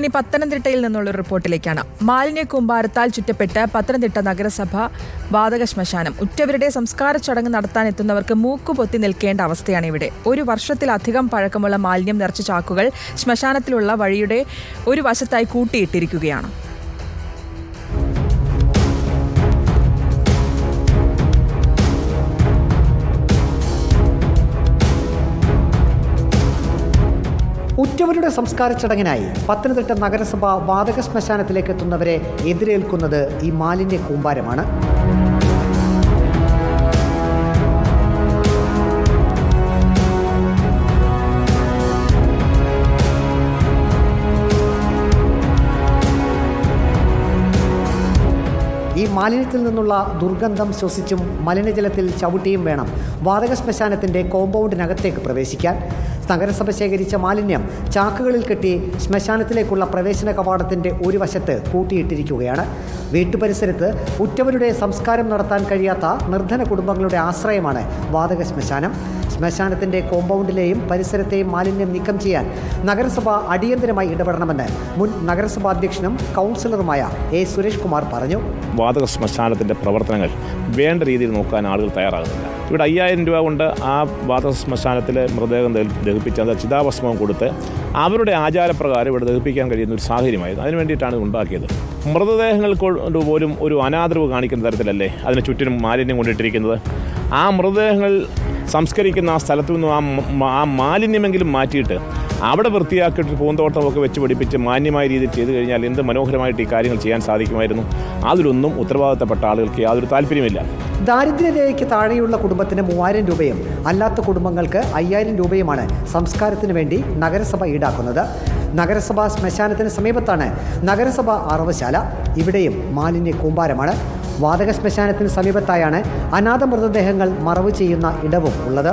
ഇനി പത്തനംതിട്ടയിൽ നിന്നുള്ള റിപ്പോർട്ടിലേക്കാണ്. മാലിന്യ കൂമ്പാരത്താൽ ചുറ്റപ്പെട്ട് പത്തനംതിട്ട നഗരസഭ വാതക ശ്മശാനം. ഉറ്റവരുടെ സംസ്കാര ചടങ്ങ് നടത്താൻ എത്തുന്നവർക്ക് മൂക്കുപൊത്തി നിൽക്കേണ്ട അവസ്ഥയാണ് ഇവിടെ. ഒരു വർഷത്തിലധികം പഴക്കമുള്ള മാലിന്യം നിറച്ച ചാക്കുകൾ ശ്മശാനത്തിലുള്ള വഴിയുടെ ഒരു വശത്തായി കൂട്ടിയിട്ടിരിക്കുകയാണ്. ഉറ്റവരുടെ സംസ്കാര ചടങ്ങിനായി പത്തനംതിട്ട നഗരസഭ വാതക ശ്മശാനത്തിലേക്ക് എത്തുന്നവരെ എതിരേൽക്കുന്നത് ഈ മാലിന്യ കൂമ്പാരമാണ്. ഈ മാലിന്യത്തിൽ നിന്നുള്ള ദുർഗന്ധം ശ്വസിച്ചും മലിനജലത്തിൽ ചവിട്ടിയും വേണം വാതക ശ്മശാനത്തിന്റെ കോമ്പൗണ്ടിനകത്തേക്ക് പ്രവേശിക്കാൻ. നഗരസഭ ശേഖരിച്ച മാലിന്യം ചാക്കുകളിൽ കെട്ടി ശ്മശാനത്തിലേക്കുള്ള പ്രവേശന കവാടത്തിന്റെ ഒരു വശത്ത് കൂട്ടിയിട്ടിരിക്കുകയാണ്. വീട്ടുപരിസരത്ത് ഉറ്റവരുടെ സംസ്കാരം നടത്താൻ കഴിയാത്ത നിർധന കുടുംബങ്ങളുടെ ആശ്രയമാണ് വാതക ശ്മശാനം. ശ്മശാനത്തിന്റെ കോമ്പൗണ്ടിലെയും പരിസരത്തെയും മാലിന്യം നീക്കം ചെയ്യാൻ നഗരസഭ അടിയന്തരമായി ഇടപെടണമെന്ന് മുൻ നഗരസഭാ അധ്യക്ഷനും കൗൺസിലറുമായ എ സുരേഷ് കുമാർ പറഞ്ഞു. വാതക ശ്മശാനത്തിന്റെ പ്രവർത്തനങ്ങൾ വേണ്ട രീതിയിൽ നോക്കാൻ ആളുകൾ തയ്യാറാകുന്നില്ല. ഇവിടെ അയ്യായിരം രൂപ കൊണ്ട് ആ വാതക ശ്മശാനത്തിലെ മൃതദേഹം ദഹി- ദഹിപ്പിച്ച് അത് ചിതാഭസ്മം കൊടുത്ത് അവരുടെ ആചാരപ്രകാരം ഇവിടെ ദഹിപ്പിക്കാൻ കഴിയുന്ന ഒരു സാഹചര്യമായിരുന്നു. അതിനു വേണ്ടിയിട്ടാണ് ഇത് ഉണ്ടാക്കിയത്. മൃതദേഹങ്ങൾ കൊണ്ട് പോലും ഒരു അനാദരവ് കാണിക്കുന്ന തരത്തിലല്ലേ അതിന് ചുറ്റിനും മാലിന്യം കൊണ്ടിട്ടിരിക്കുന്നത്? ആ മൃതദേഹങ്ങൾ സംസ്കരിക്കുന്ന ആ സ്ഥലത്തു നിന്നും ആ ആ മാലിന്യമെങ്കിലും മാറ്റിയിട്ട് അവിടെ വൃത്തിയാക്കിയിട്ട് പൂന്തോട്ടമൊക്കെ വെച്ച് പിടിപ്പിച്ച് മാന്യമായ രീതിയിൽ ചെയ്തു കഴിഞ്ഞാൽ എന്ത് മനോഹരമായിട്ട് ഈ കാര്യങ്ങൾ ചെയ്യാൻ സാധിക്കുമായിരുന്നു? അതിലൊന്നും ഉത്തരവാദിത്തപ്പെട്ട ആളുകൾക്ക് യാതൊരു താല്പര്യമില്ല ദാരിദ്ര്യരേഖയ്ക്ക് താഴെയുള്ള കുടുംബത്തിന് മൂവായിരം രൂപയും അല്ലാത്ത കുടുംബങ്ങൾക്ക് അയ്യായിരം രൂപയുമാണ് സംസ്കാരത്തിന് വേണ്ടി നഗരസഭ ഈടാക്കുന്നത്. നഗരസഭാ ശ്മശാനത്തിന് സമീപത്താണ് നഗരസഭാ അറവശാല ഇവിടെയും മാലിന്യ കൂമ്പാരമാണ്. വാതക ശ്മശാനത്തിന് സമീപത്തായാണ് അനാഥ മൃതദേഹങ്ങൾ മറവ് ചെയ്യുന്ന ഇടവും ഉള്ളത്.